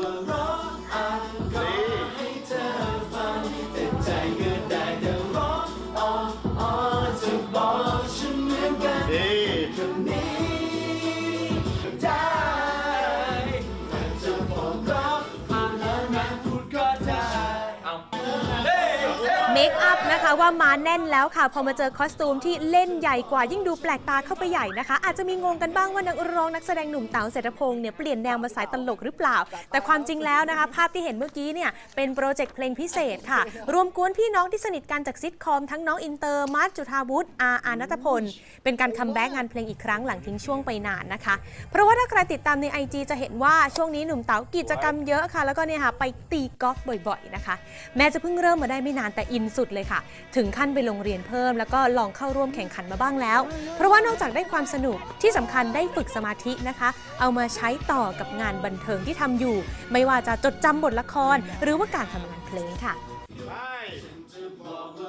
ว่า เมคอัพนะคะว่ามาแน่นแล้วค่ะ พอมาเจอคอสตูมที่เล่นใหญ่กว่ายิ่งดูแปลกตาเข้าไปใหญ่นะคะ อาจจะมีงงกันบ้างว่านักร้องนักแสดงหนุ่มเต๋าเศรษฐพงศ์เนี่ยเปลี่ยนแนวมาสายตลกหรือเปล่า แต่ความจริงแล้วนะคะ ภาพที่เห็นเมื่อกี้เนี่ยเป็นโปรเจกต์เพลงพิเศษค่ะ รวมกวนพี่น้องที่สนิทกันจากซิทคอมทั้งน้องอินเตอร์มาร์ทจุธาวุฒิอาอานัทพล เป็นการคัมแบ็กงานเพลงอีกครั้งหลังทิ้งช่วงไปนานนะคะ เพราะว่าถ้าใครติดตามใน IG จะเห็นว่าช่วงนี้หนุ่มเต๋ากิจกรรมเยอะค่ะ แล้วก็เนี่ยค่ะไปตีกอล์ฟบ่อย ๆนะคะ แม้จะเพิ่งเริ่มมาได้ไม่นานแต่อินสุดเลยค่ะ ถึงขั้นไปโรงเรียนเพิ่ม แล้วก็ลองเข้าร่วมแข่งขันมาบ้างแล้ว เพราะว่านอกจากได้ความสนุกที่สำคัญได้ฝึกสมาธินะคะ เอามาใช้ต่อกับงานบันเทิงที่ทำอยู่ ไม่ว่าจะจดจำบทละคร หรือว่าการทำงานเพลงค่ะ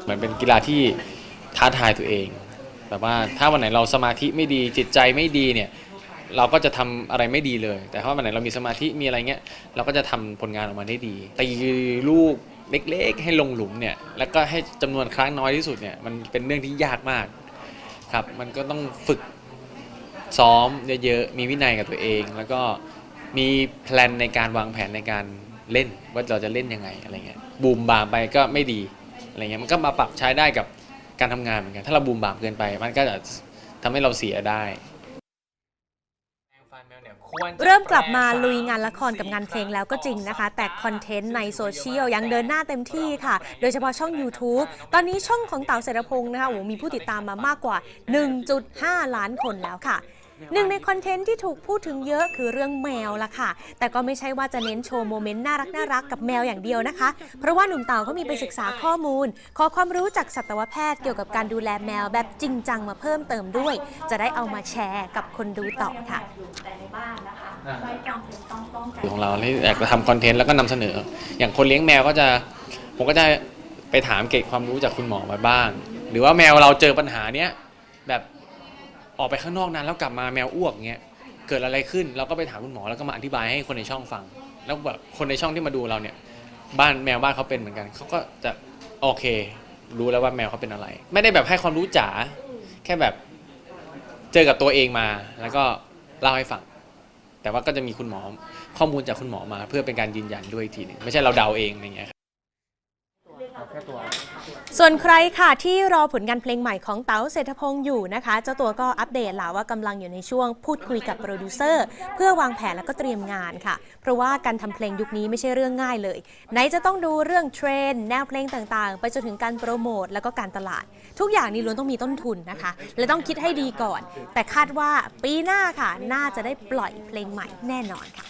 มือนเป็นกีฬาที่ท้าทายตัวเองแบบว่าถ้าวันไหนเราสมาธิไม่ดีจิตใจไม่ดีเนี่ยเราก็จะทำอะไรไม่ดีเลย แต่ถ้าวันไหนเรามีสมาธิมีอะไรเงี้ยเราก็จะทำผลงานออกมาได้ดีตีลูก เล็กๆ ให้ลงหลุมเนี่ยแล้วก็ให้จำนวนครั้งน้อยที่สุดเนี่ยมันเป็นเรื่องที่ยากมากครับ มันก็ต้องฝึกซ้อมเยอะๆมีวินัยกับตัวเอง แล้วก็มีแพลนในการวางแผนในการเล่นว่าเราจะเล่นยังไงอะไรเงี้ยบูมบามไปก็ไม่ดีอะไรเงี้ยมันก็มาปรับใช้ได้กับการทำงานเหมือนกันถ้าเราบูมบามเกินไป มันก็จะทำให้เราเสียได้ เริ่มกลับมาลุยงานละครกับงานเพลงแล้วก็จริงนะคะ แต่คอนเทนต์ในโซเชียลยังเดินหน้าเต็มที่ค่ะ โดยเฉพาะช่อง YouTube ตอนนี้ช่องของเต๋าเสรพงศ์นะคะโอ้มีผู้ติดตามมามากกว่า 1.5 ล้านคนแล้วค่ะ หนึ่งในคอนเทนต์ที่ถูกพูดถึงเยอะคือเรื่องแมวละค่ะ แต่ก็ไม่ใช่ว่าจะเน้นโชว์โมเมนต์น่ารักน่ารักกับแมวอย่างเดียวนะคะ เพราะว่าหนุ่มเต๋าเขามีไปศึกษาข้อมูล ขอความรู้จากสัตวแพทย์เกี่ยวกับการดูแลแมวแบบจริงจังมาเพิ่มเติมด้วย จะได้เอามาแชร์กับคนดูต่อค่ะของเราที่อยากจะทำคอนเทนต์แล้วก็นำเสนอ อย่างคนเลี้ยงแมวก็จะผมก็จะไปถามเก็บความรู้จากคุณหมอมาบ้าง หรือว่าแมวเราเจอปัญหาเนี้ยแบบ ออกไปข้างนอกนานแล้วกลับมาแมวอ้วกเงี้ยเกิดอะไรขึ้นเราก็ไปถามคุณหมอแล้วก็มาอธิบายให้คนในช่องฟัง แล้วแบบคนในช่องที่มาดูเราเนี่ย บ้านแมวบ้านเขาเป็นเหมือนกันเขาก็จะโอเค รู้แล้วว่าแมวเขาเป็นอะไร ไม่ได้แบบให้ความรู้จ๋าแค่แบบเจอกับตัวเองมา แล้วก็เล่าให้ฟัง แต่ว่าก็จะมีคุณหมอข้อมูลจากคุณหมอมา เพื่อเป็นการยืนยันด้วยอีกทีหนึงไม่ใช่เราเดาเองอะไรเงี้ยครับ ส่วนใครค่ะที่รอผลงานเพลงใหม่ของเต๋าเศรษฐพงศ์อยู่นะคะ เจ้าตัวก็อัปเดตแล้วว่ากำลังอยู่ในช่วงพูดคุยกับโปรดิวเซอร์ เพื่อวางแผนแล้วก็เตรียมงานค่ะ เพราะว่าการทำเพลงยุคนี้ไม่ใช่เรื่องง่ายเลย ไหนจะต้องดูเรื่องเทรนด์แนวเพลงต่างๆ ไปจนถึงการโปรโมทแล้วก็การตลาด ทุกอย่างนี้ล้วนต้องมีต้นทุนนะคะและต้องคิดให้ดีก่อน แต่คาดว่าปีหน้าค่ะ น่าจะได้ปล่อยเพลงใหม่แน่นอนค่ะ